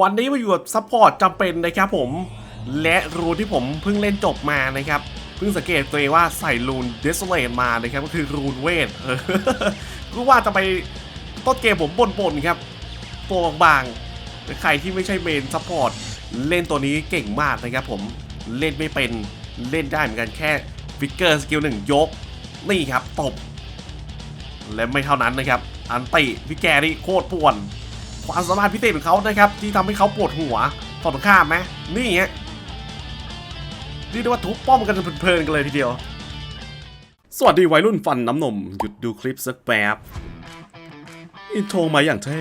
วันนี้มาอยู่กับซัพพอร์ตจำเป็นนะครับผม และรูนที่ผมเพิ่งเล่นจบมานะครับ เพิ่งสังเกตตัวเองว่าใส่รูนเดสเลนมานะครับ ก็คือรูนเวทรู้ว่าจะไปต้นเกมผมบ่นๆครับ ตัวบางๆ ใครที่ไม่ใช่เมนซัพพอร์ตเล่นตัวนี้เก่งมากนะครับผมเล่นไม่เป็นเล่นได้เหมือนกันแค่ฟิกเกอร์สกิลหนึ่งยก นี่ครับตบ และไม่เท่านั้นนะครับ อันติพี่แกนี่โคตรป่วน ความสามารถพิเศษของเขานะครับ ที่ทำให้เขาปวดหัวฝั่งตรงข้ามไหมนี่ฮะเรียกได้ว่าทุบป้อมกันเพลินๆกันเลยทีเดียว สวัสดีวัยรุ่นฟันน้ำนม หยุดดูคลิปสักแป๊บ อินโทรมาอย่างเท่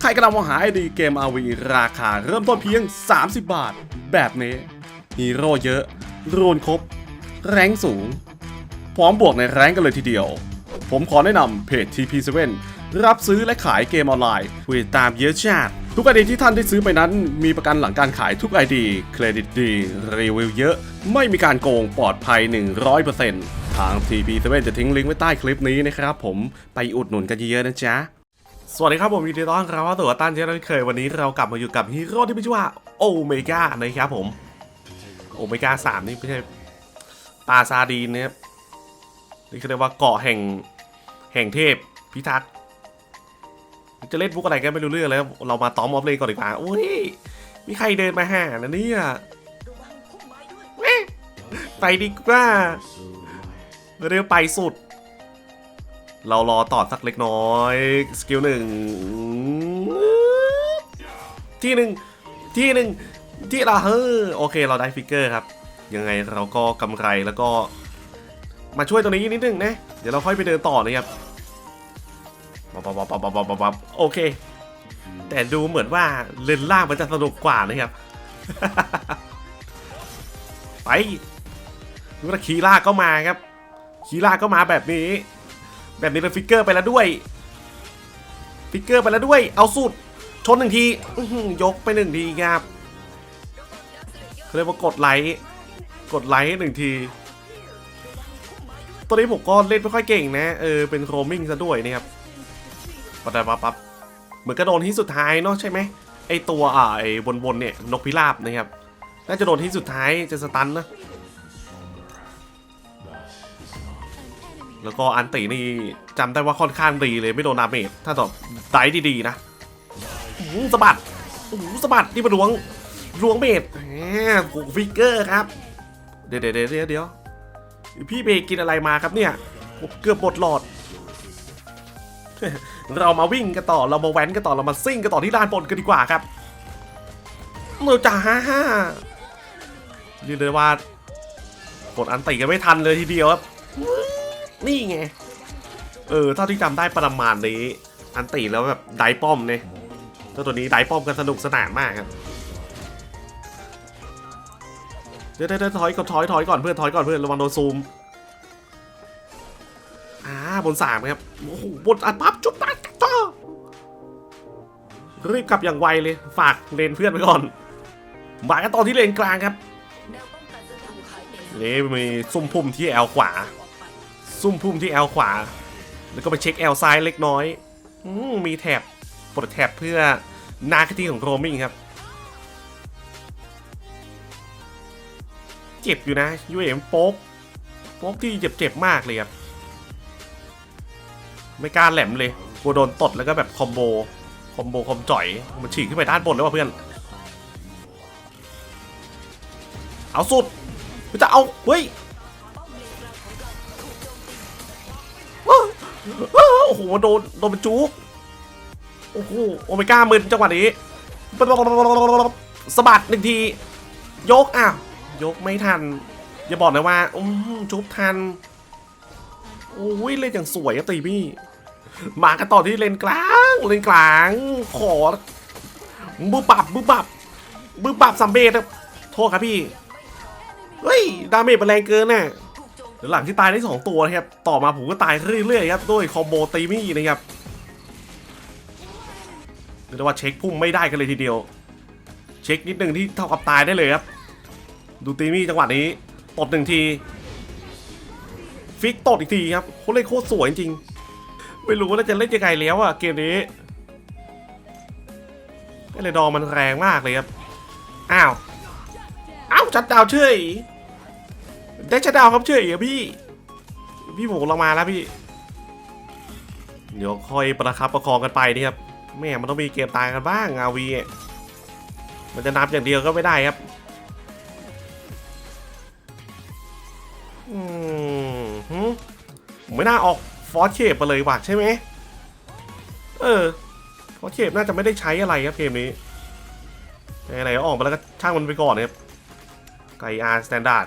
ใครกำลังมองหาไอดีเกม RV ราคาเริ่มต้นเพียง 30 บาท แบบนี้ฮีโร่เยอะ รูนครบ แรงสูง พร้อมบวกในแรงกันเลยทีเดียว ผมขอแนะนำเพจ TP7 รับซื้อและขายเกมออนไลน์ผู้ติดตามเยอะชาติทุกไอดีที่ท่านได้ซื้อไปนั้น มีประกันหลังการขายทุกไอดีเครดิตดี รีวิวเยอะ ไม่มีการโกงปลอดภัย 100%ทาง TP7 จะทิ้งลิงก์ไว้ใต้คลิปนี้นะครับผมไปอุดหนุนกันเยอะๆนะจ๊ะสวัสดีครับผมยินดีต้อนรับเข้าสู่ตันเช่นเคยวันนี้เรากลับมาอยู่กับฮีโร่ที่มีชื่อว่าโอเมก้านะครับผมโอเมก้าสามนี่ไม่ใช่ปลาซาดีนนะครับนี่คือเรียกว่าเกาะแห่ง แห่งเทพพิทักษ์จะเล่นพวกอะไรกันไม่รู้เรื่องแล้วเรามาต้อมออฟเลนก่อนดีกว่าอุ้ยมีใครเดินมาหานะเนี่ยเว้ยไปดีกว่าเร็วไปสุด เรารอต่อสักเล็กน้อย สกิลหนึ่งที่หนึ่งที่หนึ่งที่ละเฮ้อโอเคเราได้ฟิกเกอร์ครับ ยังไงเราก็กำไรแล้วก็ มาช่วยตรงนี้นิดนึงนะ เดี๋ยวเราค่อยไปเดินต่อนะครับบปับบปับปับปับปับโอเค แต่ดูเหมือนว่าเลนล่างมันจะสนุกกว่านะครับ ไปดูนะคีล่าก็มาครับ คีล่าก็มาแบบนี้ แบบนี้เป็นฟิกเกอร์ไปแล้วด้วย ฟิกเกอร์ไปแล้วด้วย เอาสุด ชนหนึ่งทียกไปหนึ่งทีครับเขาเรียกว่ากดไลค์ กดไลค์หนึ่งที ตัวนี้ผมก็เล่นไม่ค่อยเก่งนะเออเป็นโรมิงซะด้วยนะครับปั๊บปั๊บปับเหมือนกระโดนที่สุดท้ายเนาะใช่ไหมไอตัวอ่าไอบนๆเนี่ยนกพิราบนะครับน่าจะโดนที่สุดท้ายจะสตันนะแล้วก็อันตินี่จำได้ว่าค่อนข้างดีเลยไม่โดนดาเมจถ้าตอบไดดีๆนะอื้อหือสะบัดอื้อหือสะบัดนี่มาล้วงล้วงเมจแหมโอ้โหฟิกเกอร์ครับ เดี๋ยวเดี๋ยวเดี๋ยวเดี๋ยว พี่เบกินอะไรมาครับเนี่ยผมเกือบหมดหลอด เรามาวิ่งกันต่อเรามาแว้นกันต่อเรามาซิ่งกันต่อที่ลานบนกันดีกว่าครับเราจะฮ่าฮ่าเรียกได้ว่ากดอันติกันไม่ทันเลยทีเดียวครับนี่ไงเออเท่าที่จำได้ประมาณนี้ อันตีแล้วแบบไดป้อมเนี่ยเจ้าตัวนี้ไดป้อมกันสนุกสนานมากครับ เดี๋ยวเดี๋ยวถอยก่อนถอยถอยก่อนเพื่อนถอยก่อนเพื่อนระวังโดนซูมอ่าบนสามครับโอ้โหบนอัดปั๊บจุดปั๊บจ้ารีบกลับอย่างไวเลยฝากเลนเพื่อนไปก่อนมากันต่อที่เลนกลางครับนี่มีซุ่มพุ่มที่แอลขวา ซุ่มพุ่มที่แอลขวา แล้วก็ไปเช็คแอลซ้ายเล็กน้อยอมมีแถบปลดแถบเพื่อนาคดีของโรมิงครับ เจ็บอยู่นะยูเอ็มโป๊กโป๊กที่เจ็บเจ็บมากเลยครับ ไม่กล้าแหลมเลยกลัวโดนตดแล้วก็แบบคอมโบ คอมโบคอมจ่อย มันฉีกขึ้นไปด้านบนแล้วว่ะเพื่อน เอาสุดจะเอา เฮ้ยโอ้โหโดนโดนเป็นจุกโอ้โหโอเมก้ามึนจังหวะนี้สะบัดหนึ่งที ยกอ้าว ยกไม่ทัน อย่าบอกนะว่าอืมจุบทันโอ้ยเล่นอย่างสวยอะตีมี่มากันต่อที่เลนกลางเลนกลาง ขอบึบบับบึบบับบึบบับซัมเบสครับโทษครับพี่เฮ้ยดาเมจมันแรงเกินน่ะหลังที่ตายได้สองตัวนะครับต่อมาผมก็ตายเรื่อยๆครับด้วยคอมโบตีมี่นะครับเรียกว่าเช็คพุ่มไม่ได้กันเลยทีเดียว เช็คนิดนึงที่เท่ากับตายได้เลยครับ ดูตีมี่จังหวะนี้ตบหนึ่งที ฟิกตบอีกทีครับโคตรเล่นโคตรสวยจริง ไม่รู้ว่าจะเล่นยังไงแล้วอะเกมนี้เอเลดอมันแรงมากเลยครับ อ้าว อ้าวชัดดาวเฉยได้ชัดดาวครับเฉยอะพี่ พี่ผมลงมาแล้วพี่ เดี๋ยวค่อยประคับประคองกันไปนี่ครับแม่มันต้องมีเกมตายกันบ้างอาวีมันจะนับอย่างเดียวก็ไม่ได้ครับ ไม่น่าออกฟอสเชปไปเลยว่ะใช่ไหมเออฟอสเชปน่าจะไม่ได้ใช้อะไรครับเกมนี้ไหนๆก็ออกมาแล้วก็ช่างมันไปก่อนนะครับไกอาร์สแตนดาร์ด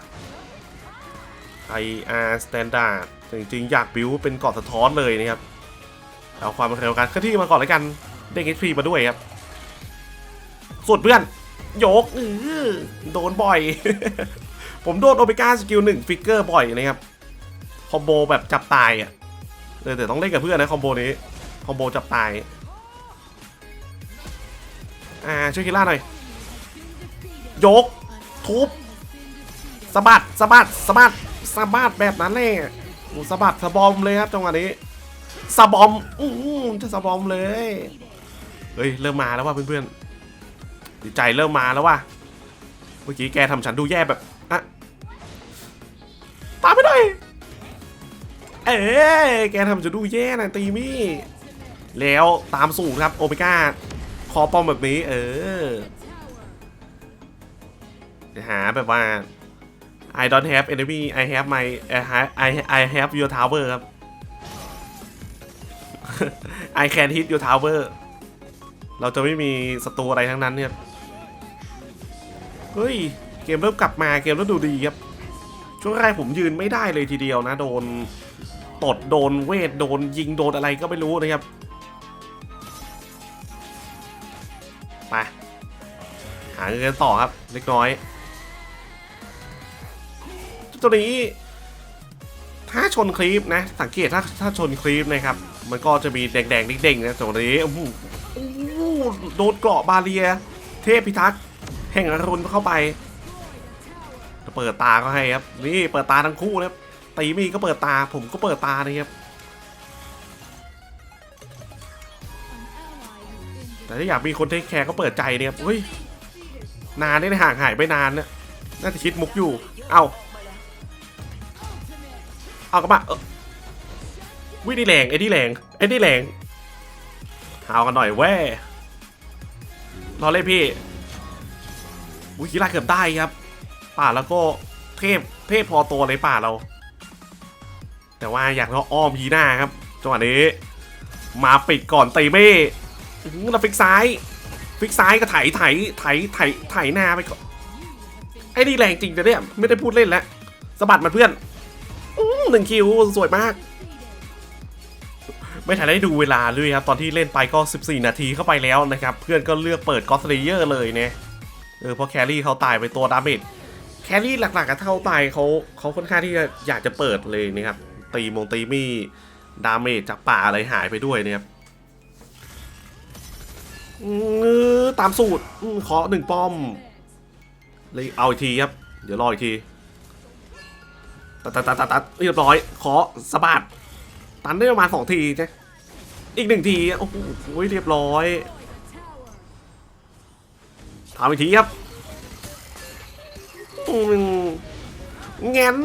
ไกอาร์สแตนดาร์ดจริงๆ อยากบิวเป็นเกาะสะท้อนเลยนะครับเอาความเร็วการเคลื่อนที่มาก่อนแล้วกันเด้ง HP มาด้วยครับสุดเพื่อนโยกโดนบ่อย ผมโดนโอเมก้าสกิลหนึ่งฟิกเกอร์บ่อยนะครับ คอมโบแบบจับตายอะเออแต่ต้องเล่นกับเพื่อนนะคอมโบนี้คอมโบจับตายอ่าช่วยคิล่าหน่อยยก ทุบสะบัดสะบัดสะบัดสะบัดแบบนั้นเลยโอ้สะบัดสะบอมเลยครับจังหวะนี้สะบอมอือจะสะบอมเลยเฮ้ยเริ่มมาแล้วว่ะเพื่อนๆดีใจเริ่มมาแล้วว่ะเมื่อกี้แกทำฉันดูแย่แบบ เอ๊แกทำฉันดูแย่นะตีมี่ แล้วตามสูตรครับโอเมก้าคอปอมแบบนี้ เออหาแบบว่า I don't have enemy I have my I I have your tower ครับ I can hit your tower เราจะไม่มีศัตรูอะไรทั้งนั้นเนี่ยเฮ้ย เกมเริ่มกลับมาเกมเริ่มดูดีครับช่วงแรกผมยืนไม่ได้เลยทีเดียวนะ โดน ตดโดนเวทโดนยิงโดนอะไรก็ไม่รู้นะครับไปหาเงินต่อครับเล็กน้อยตัวนี้ถ้าชนคลิปนะ สังเกตถ้าถ้าชนคลิปนะครับ มันก็จะมีแดงๆเด้งๆนะตรงนี้โอ้โหโอ้โหโดนเกราะบาเรีย เทพพิทักษ์แห่งอรุณเข้าไปเปิดตาก็ให้ครับ นี่เปิดตาทั้งคู่นะครับ ตีไมีก็เปิดตา ผมก็เปิดตานะครับแต่ถ้าอยากมีคนเทคแคร์ก็เปิดใจเนี่ยครับเฮ้ยนานนี่ห่างหายไปนานเนี่ยน่าจะคิดมุกอยู่ เอาเอากลับมาเออวินี่แรงไอ้นี่แรงไอ้นี่แรงเอากันหน่อยแว่รอเลยพี่วิกีฬาเกือบได้ครับ ป่าแล้วก็เทพเทพพอตัวเลยป่าเรา แต่ว่าอยากเราอ้อมยีหน้าครับจังหวะนี้ มาปิดก่อนตีเม่เราฟิกซ้าย ฟิกซ้ายก็ไถไถไถไถไถหน้าไปก่อนไอ้นี่แรงจริงแต่เนี่ยไม่ได้พูดเล่นแล้วสะบัดมันเพื่อนอหนึ่งคิวสวยมาก ไม่ทันได้ดูเวลาเลยครับ ตอนที่เล่นไปก็ 14 นาทีเข้าไปแล้วนะครับ เพื่อนก็เลือกเปิดกอสเลเยอร์เลยเนี่ยเออเพราะแครี่เขาตายไปตัวดาเมจแครี่หลักๆกับเท่าตายเขาเขาค่อนข้างที่จะอยากจะเปิดเลยนะครับ ตีมงตีมี่ดาเมจจากป่าอะไรหายไปด้วยเนะครับอือตามสูตรอขอหนึ่งป้อม เลยเอาอีกทีครับ เดี๋ยวรออีกทีตัดตัดตัดตัดตัดเรียบร้อย ขอสะบัดตันได้ประมาณสองทีใช่อีกหนึ่งที โอ้โหเรียบร้อยทำอีกทีครับ อืมงั้น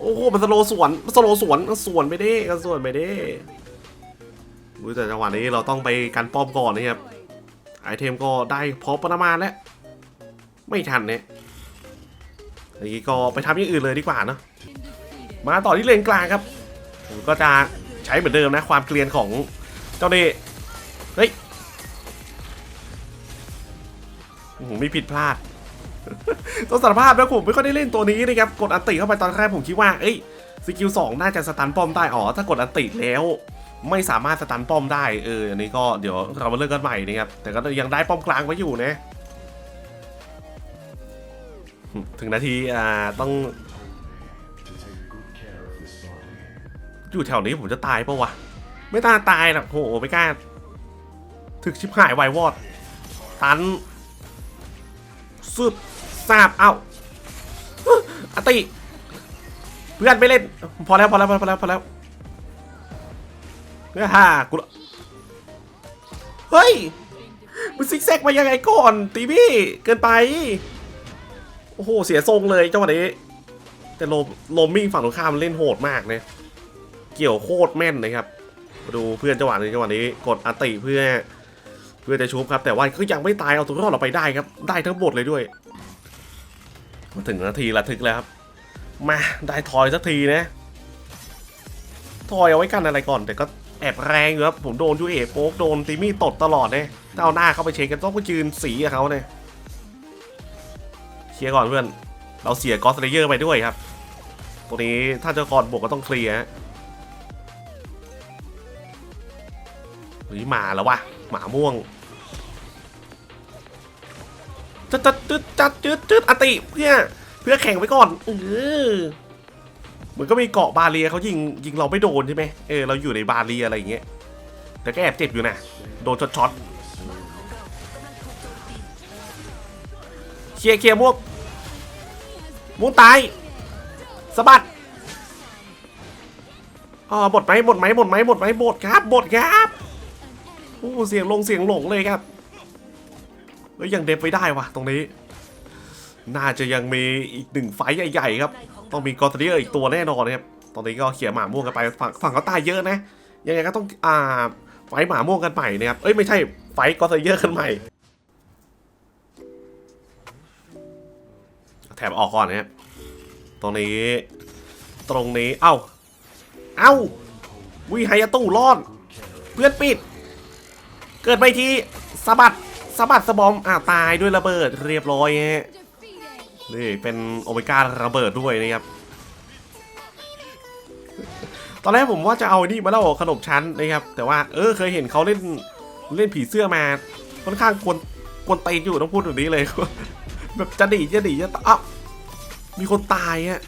โอ้โหมันสโลว์สวนมันสโลว์สวนสวนไปดิกันสวนไปดิอุ๊ยแต่จังหวะนี้เราต้องไปกันป้อมก่อนนะครับไอเทมก็ได้พอประมาณแล้วไม่ทันเนี่ยอย่างนี้ก็ไปทำอย่างอื่นเลยดีกว่าเนะมาต่อที่เลนกลางครับผมก็จะใช้เหมือนเดิมนะความเกลียนของเจ้าเดเฮ้ยผมไม่ผิดพลาด ต้องสารภาพนะผมไม่ค่อยได้เล่นตัวนี้นะครับ กดอันติเข้าไปตอนแรกผมคิดว่า เอ้ยสกิลสองน่าจะสตันป้อมได้ อ๋อ ถ้ากดอันติแล้ว ไม่สามารถสตันป้อมได้ เออ อันนี้ก็เดี๋ยวเรามาเริ่มกันใหม่นะครับ แต่ก็ยังได้ป้อมกลางไว้อยู่นะ ถึงนาที อ่า ต้อง อยู่แถวนี้ผมจะตายปะวะ ไม่ตาตายหรอกโห ไม่กล้า ถึกชิบหายไววอด ตัน ซึบทราบเอ้าอติ เพื่อนไม่เล่น พอแล้วพอแล้วพอแล้วพอแล้วเนื้อฮ่ากูเฮ้ยมึงซิกแซกมายังไงก่อนตีบี้เกินไป โอ้โห เสียทรงเลยจังหวะนี้ แต่โลโลมมิ่งฝั่งตรงข้ามเล่นโหดมากเนี่ยเกี่ยวโคตรแม่นนะครับ ดูเพื่อนจังหวะนี้จังหวะนี้กดอติเพื่อ เพื่อจะชุบครับ แต่ว่าก็ยังไม่ตายเอาตัวรอดเราไปได้ครับ ได้ทั้งหมดเลยด้วยมาถึงนาทีระทึกแล้วครับ มาได้ทอยสักทีนะทอยเอาไว้กันอะไรก่อน แต่ก็แอบแรงอยู่ครับผมโดนยูเอโป๊กโดนตีมี่ตดตลอดเนี่ยถ้าเอาหน้าเข้าไปเช็คกันต้องไปยืนสีกับเขาเนี่ยเคลียร์ก่อนเพื่อน เราเสียกอสเลเยอร์ไปด้วยครับตัวนี้ถ้าจะก่อนบวกก็ต้องเคลียร์ฮะเฮ้ยมาแล้ววะ หมาม่วงจัดจัดจัดจัดจัดจัดอติเพื่อเพื่อแข่งไว้ก่อนเออเหมือนก็มีเกาะบาเรียเขายิงยิงเราไม่โดนใช่ไหมเออเราอยู่ในบาเรียอะไรอย่างเงี้ยแต่ก็แอบเจ็บอยู่นะโดนช็อตช็อตเคลียร์เคลียร์ม่วงม่วงตายสะบัดอ๋อบดไหมบดไหมบดไหมบดไหมบดครับบดครับ โอ้เสียงลงเสียงหลงเลยครับเฮ้ยยังเดฟไว้ได้วะตรงนี้ น่าจะยังมีอีกหนึ่งไฟใหญ่ๆครับ ต้องมีกอร์เทียอีกตัวแน่นอนนะครับตอนนี้ก็เขี่ยหมาม่วงกันไปฝั่งฝั่งเขาตายเยอะนะ ยังไงก็ต้องอ่าไฟหมาม่วงกันใหม่นะครับเอ้ยไม่ใช่ไฟกอร์เทียกันใหม่แถบออกก่อนนะครับตรงนี้ ตรงนี้เอ้าเอ้าวิไฮยตู้รอด เพื่อนปิด เกิดไปทีสะบัดสะบัดสะบอมอ่าตายด้วยระเบิดเรียบร้อยฮะนี่เป็นโอเมก้าระเบิดด้วยนะครับตอนแรกผมว่าจะเอานี่มาเล่าขนมชั้นนะครับ แต่ว่าเออเคยเห็นเขาเล่นเล่นผีเสื้อมาค่อนข้างกวนกวนตีอยู่ต้องพูดแบบนี้เลยแบบจะหนีจะหนีจะตะอ้าวมีคนตายอะ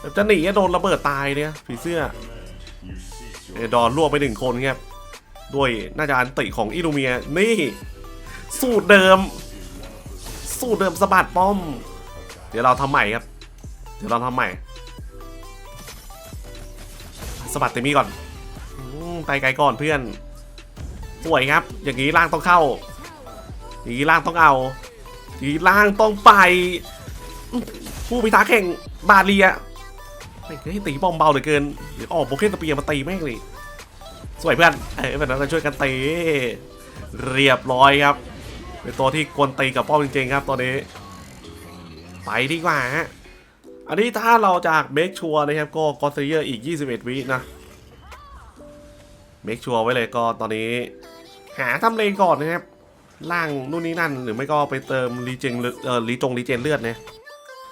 แบบจะหนีอะโดนระเบิดตายเนี่ยผีเสื้อเอดอนล่วงไปหนึ่งคนครับ ด้วยน่าจะอันติของอิลูเมียนี่ สูตรเดิม สูตรเดิมสะบัดป้อม เดี๋ยวเราทำใหม่ครับ เดี๋ยวเราทำใหม่สะบัดเต็มี่ก่อนอไปไกลก่อนเพื่อนสวยครับ อย่างนี้ล่างต้องเข้า อย่างนี้ล่างต้องเอาอย่างนี้ล่างต้องไป ผู้พิทักษ์แข่งบาเรียไม่เคยตีบอมเบาเหลือเกินเดี๋ยวออกโบเคนสเปียมาตีแม่งเลย สวยเพื่อนเอ้ยแบบนั้นเราช่วยกันตีเรียบร้อยครับ เป็นตัวที่กวนตีกับป้อมจริงๆครับตัวนี้ ไปดีกว่าฮะอันนี้ถ้าเราจากเมคชัวร์นะครับก็กอสเซียอีก 21 วินะเมคชัวร์ไว้เลยก็ตอนนี้ หาทำเลก่อนนะครับล่างนู่นนี่นั่น หรือไม่ก็ไปเติมรีเจนเอ่อรีจงรีเจนเลือดเนี่ย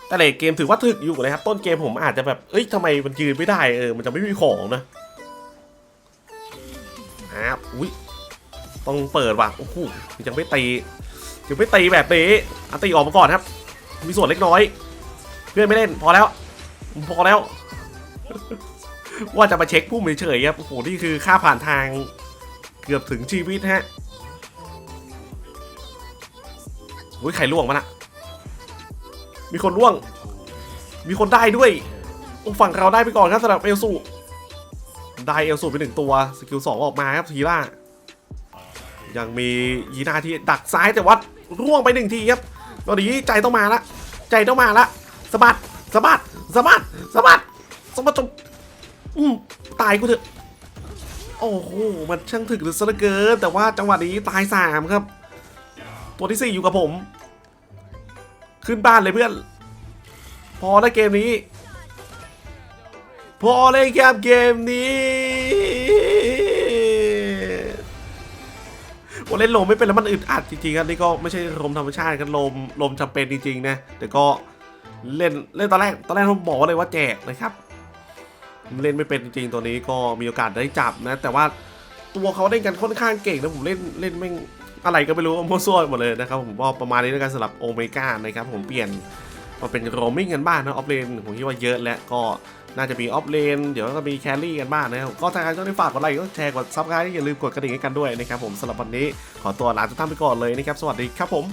แต่เลทเกมถือว่าถึกอยู่นะครับ ต้นเกมผมอาจจะแบบเอ้ยทำไมมันยืนไม่ได้เออมันจะไม่มีของนะ อ้าวอุ้ยต้องเปิดว่ะโอ้โหยังไม่ตียังไม่ตีแบบนี้อัตีออกมาก่อนครับ มีส่วนเล็กน้อย เพื่อนไม่เล่นพอแล้ว พอแล้ว ว่าจะมาเช็คพุ่มเฉยๆครับโอ้โหนี่คือค่าผ่านทางเกือบถึงชีวิตฮะอุ้ยใครล่วงมาละมีคนล่วง มีคนได้ด้วยฝั่งเราได้ไปก่อนครับสำหรับเอลสู ได้เอลสูไปหนึ่งตัว สกิลสองออกมาครับทีล่า ยังมียีนาที่ดักซ้ายแต่ว่าร่วงไปหนึ่งทีครับ ตอนนี้ใจต้องมาละ ใจต้องมาละสะบัดสะบัดสะบัดสะบัดสะบัดจนอืมตายกูเถอะ โอ้โห มันช่างถึกเหลือเกิน แต่ว่าจังหวะนี้ตายสามครับ ตัวที่สี่อยู่กับผม ขึ้นบ้านเลยเพื่อน พอแล้วเกมนี้ พอเลยครับเกมนี้โอ้เล่นลมไม่เป็นแล้วมันอึดอัดจริงๆครับนี่ก็ไม่ใช่ลมธรรมชาติกันลมลมจำเป็นจริงๆนะแต่ก็เล่นเล่นตอนแรกตอนแรกผมบอกเลยว่าแจกนะครับเล่นไม่เป็นจริงๆตัวนี้ก็มีโอกาสได้จับนะ แต่ว่าตัวเขาเล่นกันค่อนข้างเก่งนะผมเล่นเล่นแม่อะไรก็ไม่รู้มั่วซั่วหมดเลยนะครับผมว่าประมาณนี้ในการสำหรับโอเมก้านะครับผมเปลี่ยน มันเป็นโรมมิ่งกันบ้างนะออฟเลนผมคิดว่าเยอะแล้วก็น่าจะมีออฟเลนเดี๋ยวก็มีแครี่กันบ้างนะครับก็ถ้าใครชอบที่ฝากกดไลค์ก็แชร์กดซับสไครต์อย่าลืมกดกระดิ่งให้กันด้วยนะครับผมสำหรับวันนี้ขอตัวลาทุกท่านไปก่อนเลยนะครับสวัสดีครับผม